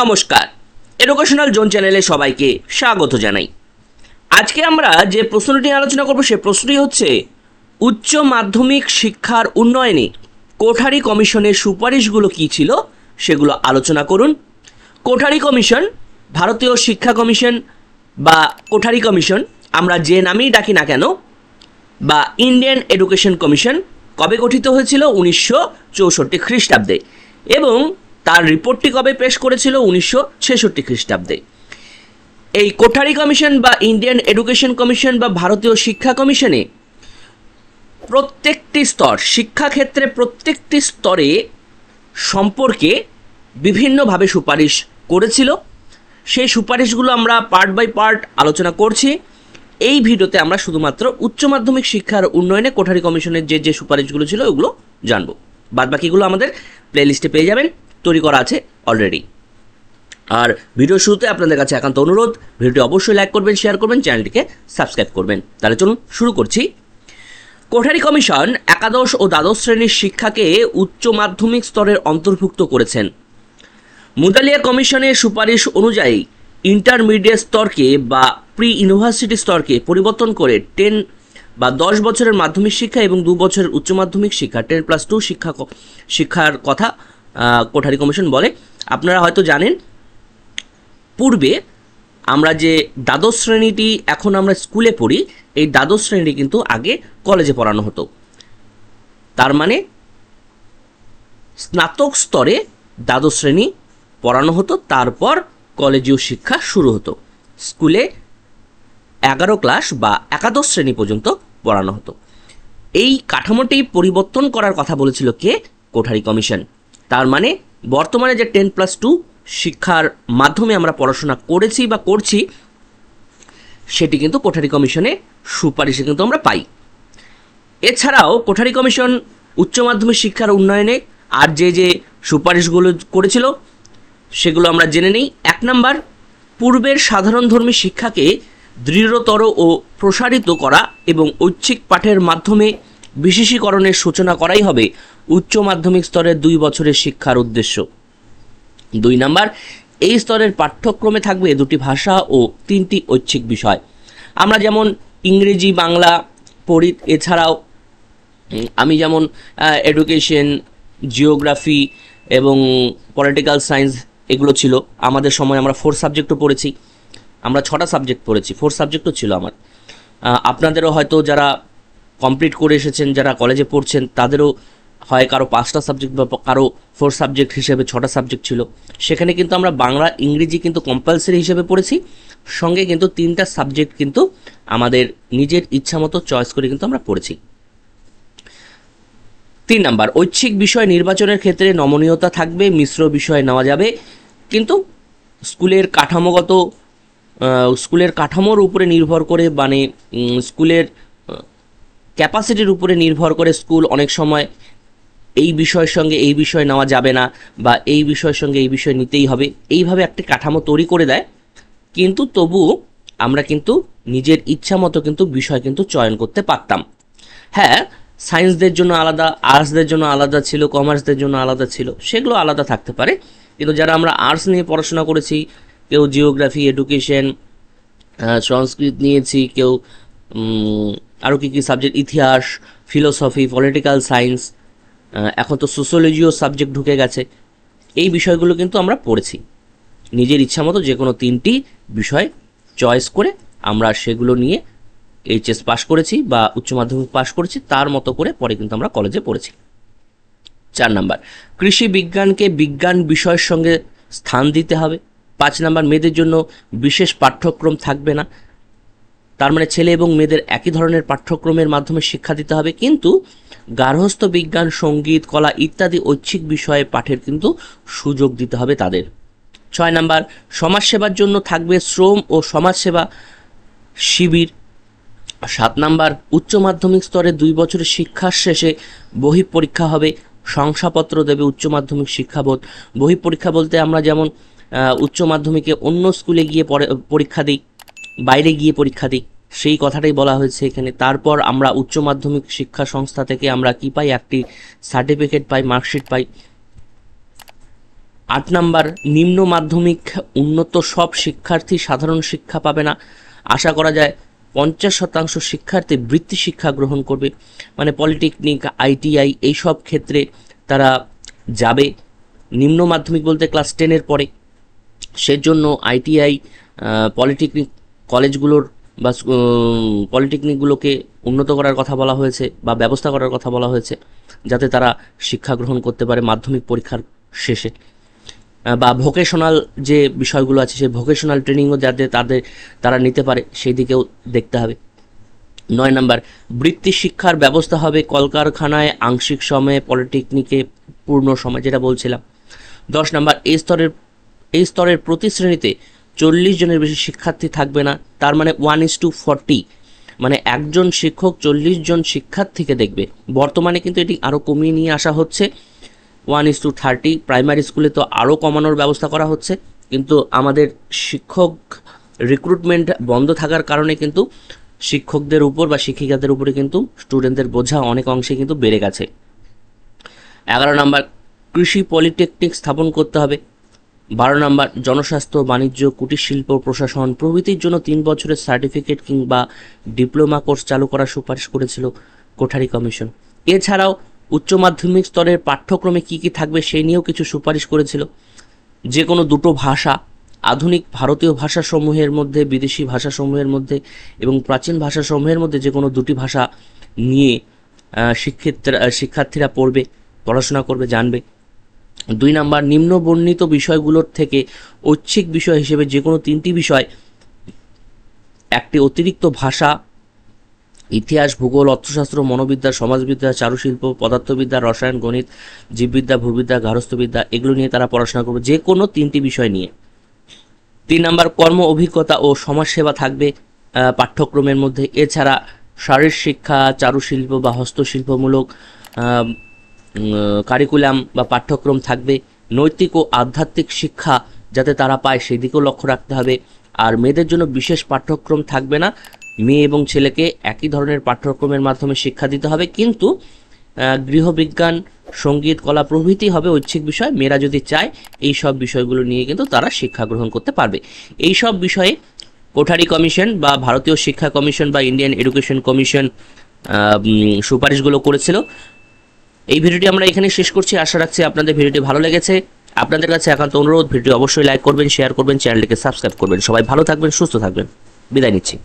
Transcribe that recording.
নমস্কার। Educational zone চ্যানেলে সবাইকে স্বাগত জানাই। আজকে আমরা যে প্রশ্নটি আলোচনা করব, সে প্রশ্নটি হচ্ছে, উচ্চ মাধ্যমিক শিক্ষার উন্নয়নে কোঠারি কমিশনের সুপারিশগুলো কী ছিল সেগুলো আলোচনা করুন। কোঠারি কমিশন, ভারতীয় শিক্ষা কমিশন বা কোঠারি কমিশন, আমরা যে নামেই ডাকি না কেন, বা ইন্ডিয়ান এডুকেশন কমিশন কবে গঠিত হয়েছিল? উনিশশো চৌষট্টি খ্রিস্টাব্দে। এবং তার রিপোর্টটি কবে পেশ করেছিল? উনিশশো ছেষট্টি খ্রিস্টাব্দে। এই কোঠারি কমিশন বা ইন্ডিয়ান এডুকেশন কমিশন বা ভারতীয় শিক্ষা কমিশনে প্রত্যেকটি স্তর, শিক্ষাক্ষেত্রে প্রত্যেকটি স্তরে সম্পর্কে বিভিন্নভাবে সুপারিশ করেছিল। সেই সুপারিশগুলো আমরা পার্ট বাই পার্ট আলোচনা করছি। এই ভিডিওতে আমরা শুধুমাত্র উচ্চ মাধ্যমিক শিক্ষার উন্নয়নে কোঠারি কমিশনের যে যে সুপারিশগুলো ছিল, ওগুলো জানব। বাদ বাকিগুলো আমাদের প্লেলিস্টে পেয়ে যাবেন। তৈরি করা আছে অলরেডি আর ভিডিও শুরুতে আপনাদের কাছে একান্ত অনুরোধ, ভিডিওটি অবশ্যই লাইক করবেন শেয়ার করবেন চ্যানেলটিকে সাবস্ক্রাইব করবেন। তাহলে চলুন শুরু করছি। কোঠারি কমিশন একাদশ ও দ্বাদশ শ্রেণির শিক্ষাকে উচ্চ মাধ্যমিক স্তরের অন্তর্ভুক্ত করেছেন। মুদালিয়া কমিশনের সুপারিশ অনুযায়ী ইন্টারমিডিয়েট স্তরকে বা প্রি ইউনিভার্সিটি স্তরকে পরিবর্তন করে টেন বা দশ বছরের মাধ্যমিক শিক্ষা এবং দু বছরের উচ্চ মাধ্যমিক শিক্ষা টেন প্লাস টু শিক্ষা শিক্ষার কথা কোঠারি কমিশন বলে। আপনারা হয়তো জানেন, পূর্বে আমরা যে দ্বাদশ শ্রেণীটি এখন আমরা স্কুলে পড়ি, এই দ্বাদশ শ্রেণীটি কিন্তু আগে কলেজে পড়ানো হতো। তার মানে স্নাতক স্তরে দ্বাদশ শ্রেণি পড়ানো হতো, তারপর কলেজীয় শিক্ষা শুরু হতো। স্কুলে এগারো ক্লাস বা একাদশ শ্রেণি পর্যন্ত পড়ানো হতো। এই কাঠামোটি পরিবর্তন করার কথা বলেছিল কে? কোঠারি কমিশন। তার মানে বর্তমানে যে টেন প্লাস টু শিক্ষার মাধ্যমে আমরা পড়াশোনা করেছি বা করছি, সেটি কিন্তু কোঠারি কমিশনে সুপারিশে কিন্তু আমরা পাই। এছাড়াও কোঠারি কমিশন উচ্চ মাধ্যমিক শিক্ষার উন্নয়নে আর যে যে সুপারিশগুলো করেছিল, সেগুলো আমরা জেনে নিই। এক নাম্বার, পূর্বের সাধারণ ধর্মী শিক্ষাকে দৃঢ়তর ও প্রসারিত করা এবং ঐচ্ছিক পাঠের মাধ্যমে বিশেষীকরণের সূচনা করাই হবে উচ্চ মাধ্যমিক স্তরের দুই বছরের শিক্ষার উদ্দেশ্য। দুই নাম্বার, এই স্তরের পাঠ্যক্রমে থাকবে দুটি ভাষা ও তিনটি ঐচ্ছিক বিষয়। আমরা যেমন ইংরেজি, বাংলা পড়ি, এছাড়াও আমি যেমন এডুকেশন জিওগ্রাফি এবং পলিটিক্যাল সায়েন্স এগুলো ছিল। আমাদের সময় আমরা ফোর সাবজেক্টও পড়েছি। আমরা ছটা সাবজেক্ট পড়েছি। ফোর সাবজেক্টও ছিল আমার। আপনাদেরও হয়তো যারা কমপ্লিট করে এসেছেন, যারা কলেজে পড়ছেন, তাদেরও হয় কারও পাঁচটা সাবজেক্ট বা কারও ফোর সাবজেক্ট হিসেবে ছটা সাবজেক্ট ছিল। সেখানে কিন্তু আমরা বাংলা, ইংরেজি কিন্তু কম্পালসারি হিসেবে পড়েছি। সঙ্গে কিন্তু তিনটা সাবজেক্ট কিন্তু আমাদের নিজের ইচ্ছা মতো চয়েস করে কিন্তু আমরা পড়েছি। তিন নাম্বার, ঐচ্ছিক বিষয় নির্বাচনের ক্ষেত্রে নমনীয়তা থাকবে, মিশ্র বিষয় নেওয়া যাবে। কিন্তু স্কুলের কাঠামোগত স্কুলের কাঠামোর উপরে নির্ভর করে মানে স্কুলের ক্যাপাসিটির উপরে নির্ভর করে স্কুল অনেক সময় এই বিষয়ের সঙ্গে এই বিষয় নেওয়া যাবে না বা এই বিষয়ের সঙ্গে এই বিষয় নিতেই হবে। এইভাবে একটি কাঠামো তৈরি করে দেয়। কিন্তু তবু আমরা কিন্তু নিজের ইচ্ছা মতো কিন্তু বিষয় কিন্তু চয়ন করতে পারতাম। হ্যাঁ সায়েন্সদের জন্য আলাদা, আর্টসদের জন্য আলাদা ছিল, কমার্সদের জন্য আলাদা ছিল, সেগুলো আলাদা থাকতে পারে। কিন্তু যারা আমরা আর্টস নিয়ে পড়াশোনা করেছি, কেউ জিওগ্রাফি, এডুকেশন সংস্কৃত নিয়েছি, কেউ আরও কী কী সাবজেক্ট ইতিহাস ফিলোসফি পলিটিক্যাল সায়েন্স এখন তো সোশ্যোলজিও সাবজেক্ট ঢুকে গেছে। এই বিষয়গুলো কিন্তু আমরা পড়েছি। নিজের ইচ্ছা মতো যে কোনো তিনটি বিষয় চয়েস করে আমরা সেগুলো নিয়ে এইচএস পাস করেছি বা উচ্চ মাধ্যমিক পাস করেছি, তার মতো করে পরে কিন্তু আমরা কলেজে পড়েছি। চার নাম্বার, কৃষি বিজ্ঞানকে বিজ্ঞান বিষয়ের সঙ্গে স্থান দিতে হবে। পাঁচ নাম্বার, মেয়েদের জন্য বিশেষ পাঠ্যক্রম থাকবে না। তার মানে ছেলে এবং মেয়েদের একই ধরনের পাঠ্যক্রমের মাধ্যমে শিক্ষা দিতে হবে, কিন্তু গার্হস্থ বিজ্ঞান, সংগীত, কলা ইত্যাদি ঐচ্ছিক বিষয়ে পাঠের কিন্তু সুযোগ দিতে হবে তাদের। ছয় নাম্বার, সমাজসেবার জন্য থাকবে শ্রম ও সমাজসেবা শিবির। সাত নাম্বার, উচ্চ মাধ্যমিক স্তরে দুই বছরের শিক্ষার শেষে বহি পরীক্ষা হবে, শংসাপত্র দেবে উচ্চ মাধ্যমিক শিক্ষা বহি পরীক্ষা বলতে আমরা যেমন উচ্চ মাধ্যমিকে অন্য স্কুলে গিয়ে পরে, পরীক্ষা দিই বাইরে গিয়ে পরীক্ষা দিই সেই কথাটাই বলা হয়েছে এখানে। তারপর আমরা উচ্চ মাধ্যমিক শিক্ষা সংস্থা থেকে আমরা কি পাই? একটি সার্টিফিকেট পাই মার্কশিট পাই। আট নাম্বার, নিম্ন মাধ্যমিক উন্নত সব শিক্ষার্থী সাধারণ শিক্ষা পাবে না। আশা করা যায় পঞ্চাশ শতাংশ শিক্ষার্থী বৃত্তি শিক্ষা গ্রহণ করবে। মানে পলিটেকনিক, আইটিআই এইসব ক্ষেত্রে তারা যাবে। নিম্ন মাধ্যমিক বলতে ক্লাস টেনের পরে। সেজন্য আইটিআই পলিটেকনিক কলেজগুলোর বা পলিটেকনিকগুলোকে উন্নত করার কথা বলা হয়েছে বা ব্যবস্থা করার কথা বলা হয়েছে, যাতে তারা শিক্ষা গ্রহণ করতে পারে মাধ্যমিক পরীক্ষার শেষে। বা ভোকেশনাল যে বিষয়গুলো আছে, সেই ভোকেশনাল ট্রেনিংও যাতে তাদের, তারা নিতে পারে, সেই দিকেও দেখতে হবে। নয় নাম্বার, বৃত্তি শিক্ষার ব্যবস্থা হবে কলকারখানায়, আংশিক সময়ে, পলিটেকনিকে পূর্ণ সময়, যেটা বলছিলাম। দশ নাম্বার, এই স্তরের এই স্তরের প্রতি শ্রেণীতে চল্লিশ জনের বেশি শিক্ষার্থী থাকবে না, তার মানে ওয়ান ইস টু ফর্টি মানে একজন শিক্ষক চল্লিশ জন শিক্ষার্থীকে দেখবে। বর্তমানে কিন্তু এটি আরও কমিয়ে নিয়ে আসা হচ্ছে। One is to thirty primary স্কুলে তো আরও কমানোর ব্যবস্থা করা হচ্ছে। কিন্তু আমাদের শিক্ষক রিক্রুটমেন্ট বন্ধ থাকার কারণে কিন্তু শিক্ষকদের উপর বা শিক্ষিকাদের উপরে কিন্তু স্টুডেন্টদের বোঝা অনেক অংশে কিন্তু বেড়ে গেছে। এগারো নম্বর, কৃষি পলিটেকনিক স্থাপন করতে হবে। বারো নম্বর, জনস্বাস্থ্য, বাণিজ্য, কুটির শিল্প, প্রশাসন প্রভৃতির জন্য তিন বছরের সার্টিফিকেট কিংবা ডিপ্লোমা কোর্স চালু করার সুপারিশ করেছিল কোঠারি কমিশন। এছাড়াও উচ্চ মাধ্যমিক স্তরের পাঠ্যক্রমে কি কি থাকবে সেই নিয়েও কিছু সুপারিশ করেছিল। যে কোনো দুটো ভাষা, আধুনিক ভারতীয় ভাষাসমূহের মধ্যে, বিদেশি ভাষাসমূহের মধ্যে এবং প্রাচীন ভাষাসমূহের মধ্যে যে কোনো দুটি ভাষা নিয়ে শিক্ষিতরা, শিক্ষার্থীরা পড়বে, পড়াশোনা করবে, জানবে। দুই নাম্বার নিম্ন বর্ণিত বিষয়গুলোর থেকে ঐচ্ছিক বিষয় হিসেবে যে কোনো তিনটি বিষয়, একটি অতিরিক্ত ভাষা, ইতিহাস, ভূগোল, অর্থশাস্ত্র, মনোবিদ্যা, সমাজবিদ্যা, চারুশিল্প, পদার্থবিদ্যা, রসায়ন, গণিত, জীববিদ্যা, ভূবিদ্যা, গার্হস্থ্যবিদ্যা, এগুলো নিয়ে তারা পড়াশোনা করবে। যে কোনো তিনটি বিষয় নিয়ে। তিন নাম্বার, কর্ম, অভিজ্ঞতা ও সমাজসেবা থাকবে পাঠ্যক্রমের মধ্যে। এছাড়া শারীর শিক্ষা, চারুশিল্প বা হস্তশিল্পমূলক কারিকুলাম বা পাঠ্যক্রম থাকবে। নৈতিক ও আধ্যাত্মিক শিক্ষা যাতে তারা পায় সেই দিকেও লক্ষ্য রাখতে হবে। আর মেয়েদের জন্য বিশেষ পাঠ্যক্রম থাকবে না। মেয়ে এবং ছেলেকে একই ধরনের পাঠ্যক্রমের মাধ্যমে শিক্ষা দিতে হবে। কিন্তু গৃহবিজ্ঞান, সংগীত, কলা প্রভৃতি হবে ঐচ্ছিক বিষয়। মেয়েরা যদি চায়, এই সব বিষয়গুলো নিয়ে কিন্তু তারা শিক্ষা গ্রহণ করতে পারবে। এই সব বিষয়ে কোঠারি কমিশন বা ভারতীয় শিক্ষা কমিশন বা ইন্ডিয়ান এডুকেশন কমিশন সুপারিশগুলো করেছিল। এই ভিডিওটি আমরা এখানে শেষ করছি। আশা রাখছি আপনাদের ভিডিওটি ভালো লেগেছে। আপনাদের কাছে একান্ত অনুরোধ ভিডিও অবশ্যই লাইক করবেন শেয়ার করবেন চ্যানেলটিকে সাবস্ক্রাইব করবেন। সবাই ভালো থাকবেন, সুস্থ থাকবেন। বিদায় নিচ্ছি।